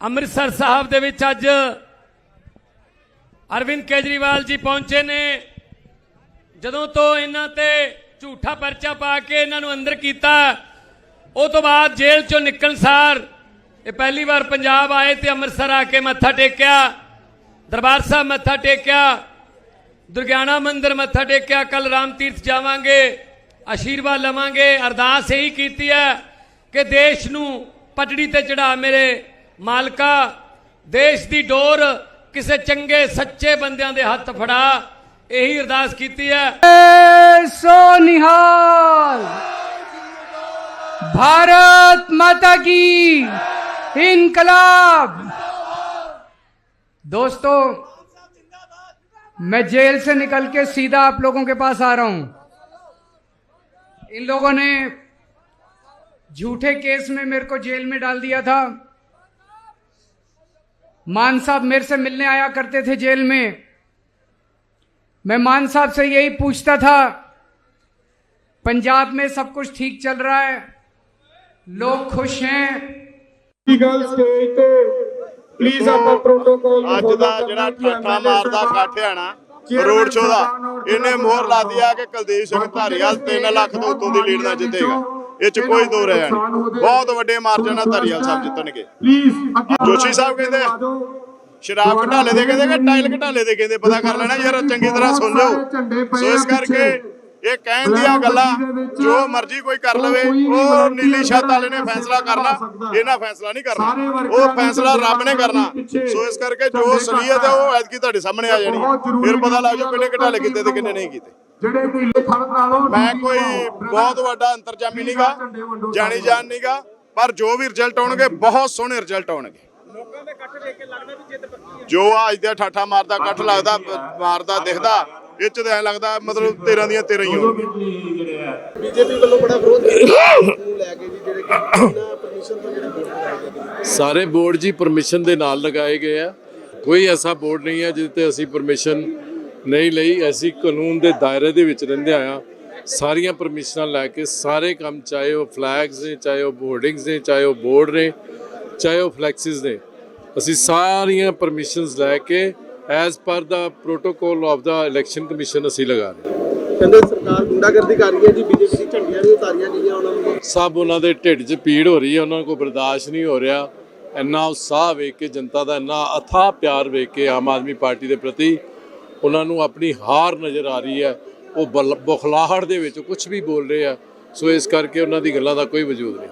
ਅੰਮ੍ਰਿਤਸਰ ਸਾਹਿਬ ਦੇ ਵਿੱਚ ਅੱਜ ਅਰਵਿੰਦ ਕੇਜਰੀਵਾਲ ਜੀ ਪਹੁੰਚੇ ਨੇ। ਜਦੋਂ ਤੋਂ ਇਹਨਾਂ ਤੇ ਝੂਠਾ ਪਰਚਾ ਪਾ ਕੇ ਇਹਨਾਂ ਨੂੰ ਅੰਦਰ ਕੀਤਾ, ਉਹ ਤੋਂ ਬਾਅਦ ਜੇਲ੍ਹ ਚੋਂ ਨਿਕਲਣ ਸਾਰ ਇਹ ਪਹਿਲੀ ਵਾਰ ਪੰਜਾਬ ਆਏ ਤੇ ਅੰਮ੍ਰਿਤਸਰ ਆ ਕੇ ਮੱਥਾ ਟੇਕਿਆ, ਦਰਬਾਰ ਸਾਹਿਬ ਮੱਥਾ ਟੇਕਿਆ, ਦੁਰਗਿਆਣਾ ਮੰਦਿਰ ਮੱਥਾ ਟੇਕਿਆ ਕੱਲ ਰਾਮ ਤੀਰਥ ਜਾਵਾਂਗੇ, ਆਸ਼ੀਰਵਾਦ ਲਵਾਂਗੇ। ਅਰਦਾਸ ਇਹੀ ਕੀਤੀ ਹੈ ਕਿ ਦੇਸ਼ ਨੂੰ ਪਟੜੀ ਤੇ ਚੜਾ ਮੇਰੇ ਮਾਲਕਾ ਦੇਸ਼ ਦੀ ਡੋਰ ਕਿਸੇ ਚੰਗੇ ਸੱਚੇ ਬੰਦਿਆਂ ਦੇ ਹੱਥ ਫੜਾ ਇਹੀ ਅਰਦਾਸ ਕੀਤੀ ਹੈ सो निहाल भारत माता की इनकलाब दोस्तों मैं जेल से निकल के सीधा आप लोगों के पास आ रहा हूं इन लोगों ने झूठे केस में मेरे को जेल में डाल दिया था मान साहब मेरे से मिलने आया करते थे जेल में मैं मान साहब से यही पूछता था पंजाब में सब कुछ ठीक चल रहा है लोग खुश हैं ਗੱਲ ਸਟੇਜ ਤੇ ਪਲੀਜ਼ ਆਪਾਂ ਪ੍ਰੋਟੋਕਾਲ ਨੂੰ ਅੱਜ follow ਦਾ ਕਰਨਾ ਜਿਹੜਾ ਕਿ ਠਾਠਾ MLA ਮਾਰਦਾ ਸਾਹਿਬਾਨ, ਇਕੱਠ ਆ ਨਾ chairman ਰੋਡ ਸ਼ੋਅ ਦਾ ਸਾਹਿਬਾਨ ਔਰ ਇਹਨੇ ਮੋਹਰ ਲਾ ਦਿਆ ਕਿ ਕੁਲਦੀਪ ਸਿੰਘ ਧਾਰੀਵਾਲ 3 ਲੱਖ ਤੋਂ ਉੱਤੋਂ ਦੀ ਲੀਡ ਨਾਲ ਜਿੱਤੇਗਾ ਇਹ ਚ ਕੋਈ ਦੋ ਰਹਿ ਬਹੁਤ ਵੱਡੇ ਮਾਰਜਨ ਨਾਲ ਧਾਰੀਵਾਲ ਸਾਹਿਬ ਜਿੱਤਣਗੇ। ਜੋਸ਼ੀ ਸਾਹਿਬ ਕਹਿੰਦੇ, ਸ਼ਰਾਬ ਘਟਾਲੇ ਦੇ ਕਹਿੰਦੇ ਕਿ ਟਾਈਲ ਘਟਾਲੇ ਦੇ ਕਹਿੰਦੇ, ਪਤਾ ਕਰ ਲੈਣਾ ਯਾਰ, ਚੰਗੀ ਤਰ੍ਹਾਂ ਸੁਣ ਲਓ। ਸੋ ਇਸ ਕਰਕੇ ਇਹ ਕਹਿਣ ਦੀਆਂ ਗੱਲਾਂ, ਜੋ ਮਰਜ਼ੀ ਕੋਈ ਕਰ ਲਵੇ, ਉਹ ਨੀਲੀ ਛੱਤ ਵਾਲੇ ਨੇ ਫੈਸਲਾ ਕਰਨਾ, ਇਹਨਾਂ ਫੈਸਲਾ ਨਹੀਂ ਕਰਨਾ। ਉਹ ਫੈਸਲਾ ਰੱਬ ਨੇ ਕਰਨਾ। ਸੋ ਇਸ ਕਰਕੇ ਜੋ ਅਸਲੀਅਤ ਹੈ, ਉਹ ਐਤਕੀ ਤੁਹਾਡੇ ਸਾਹਮਣੇ ਆ ਜਾਣੀ ਫਿਰ ਪਤਾ ਲੱਗ ਜਾਓ ਕਿੰਨੇ ਘਟਾਲੇ ਕੀਤੇ ਤੇ ਕਿੰਨੇ ਨਹੀਂ ਕੀਤੇ। ਜਿਹੜੇ ਕੋਈ ਲਿਖਣ ਨਾਲੋਂ ਮੈਂ ਕੋਈ ਬਹੁਤ ਵੱਡਾ ਅੰਤਰਜਾਮੀ ਨਹੀਂਗਾ ਜਾਣੀ ਜਾਣ ਨਹੀਂਗਾ ਪਰ ਜੋ ਵੀ ਰਿਜ਼ਲਟ ਆਉਣਗੇ ਬਹੁਤ ਸੋਹਣੇ ਰਿਜ਼ਲਟ ਆਉਣਗੇ। ਜੋ ਆ। ਅੱਜ ਦਾ ਠਾਠਾ ਮਾਰਦਾ ਇਕੱਠ ਲੱਗਦਾ ਮਾਰਦਾ ਦਿਖਦਾ ਇਹ ਚ ਤਾਂ ਐਂ ਲੱਗਦਾ ਮਤਲਬ 13 ਦੀਆਂ 13 ਹੀ ਹੋਣਗੀਆਂ ਬੀਜੇਪੀ ਵੱਲੋਂ ਬੜਾ ਵਿਰੋਧ ਨੂੰ ਲੈ ਕੇ ਜੀ ਜਿਹੜੇ ਕਿ ਪਰਮਿਸ਼ਨ ਤੋਂ ਜਿਹੜੇ ਵੋਟ ਪਾਏ ਗਏ ਸਾਰੇ ਬੋਰਡ ਜੀ ਪਰਮਿਸ਼ਨ ਦੇ ਨਾਲ ਲਗਾਏ ਗਏ ਆ। ਕੋਈ ਐਸਾ ਬੋਰਡ ਨਹੀਂ ਹੈ ਜਿਹਦੇ ਤੇ ਅਸੀਂ ਪਰਮਿਸ਼ਨ ਨਹੀਂ ਲਈ ਅਸੀਂ ਕਾਨੂੰਨ ਦੇ ਦਾਇਰੇ ਦੇ ਵਿੱਚ ਰਹਿੰਦੇ ਆ ਸਾਰੀਆਂ ਪਰਮਿਸ਼ਨਾਂ ਲੈ ਕੇ ਸਾਰੇ ਕੰਮ ਚਾਹੇ ਉਹ ਫਲੈਗਸ ਨੇ ਚਾਹੇ ਉਹ ਬੋਰਡਿੰਗਸ ਨੇ ਚਾਹੇ ਉਹ ਬੋਰਡ ਨੇ ਚਾਹੇ ਉਹ ਫਲੈਕਸਿਸ ਨੇ ਅਸੀਂ ਸਾਰੀਆਂ ਪਰਮਿਸ਼ਨਸ ਲੈ ਕੇ ਐਜ਼ ਪਰ ਦਾ ਪ੍ਰੋਟੋਕਾਲ ਆਫ ਦਾ ਇਲੈਕਸ਼ਨ ਕਮਿਸ਼ਨ ਅਸੀਂ ਲਗਾ ਰਹੇ ਕਹਿੰਦੇ ਸਰਕਾਰ ਗੁੰਡਾਗਰਦੀ ਕਰ ਰਹੀ ਹੈ ਜੀ ਬੀਜੇਪੀ ਦੀ ਝੰਡੀਆਂ ਵੀ ਉਤਾਰੀਆਂ ਗਈਆਂ ਉਹਨਾਂ ਨੂੰ। ਸਭ ਉਹਨਾਂ ਦੇ ਢਿੱਡ 'ਚ ਪੀੜ ਹੋ ਰਹੀ ਹੈ ਉਹਨਾਂ ਕੋਲ ਬਰਦਾਸ਼ਤ ਨਹੀਂ ਹੋ ਰਿਹਾ। ਇੰਨਾ ਉਤਸ਼ਾਹ ਵੇਖ ਕੇ ਜਨਤਾ ਦਾ ਇੰਨਾ ਅਥਾਹ ਪਿਆਰ ਵੇਖ ਕੇ ਆਮ ਆਦਮੀ ਪਾਰਟੀ ਦੇ ਪ੍ਰਤੀ ਉਹਨਾਂ ਨੂੰ ਆਪਣੀ ਹਾਰ ਨਜ਼ਰ ਆ ਰਹੀ ਹੈ। ਉਹ ਬਲ- ਬੁਖਲਾਹਟ ਦੇ ਵਿੱਚ ਕੁਝ ਵੀ ਬੋਲ ਰਹੇ ਆ। ਸੋ ਇਸ ਕਰਕੇ ਉਹਨਾਂ ਦੀ ਗੱਲਾਂ ਦਾ ਕੋਈ ਵਜੂਦ ਨਹੀਂ।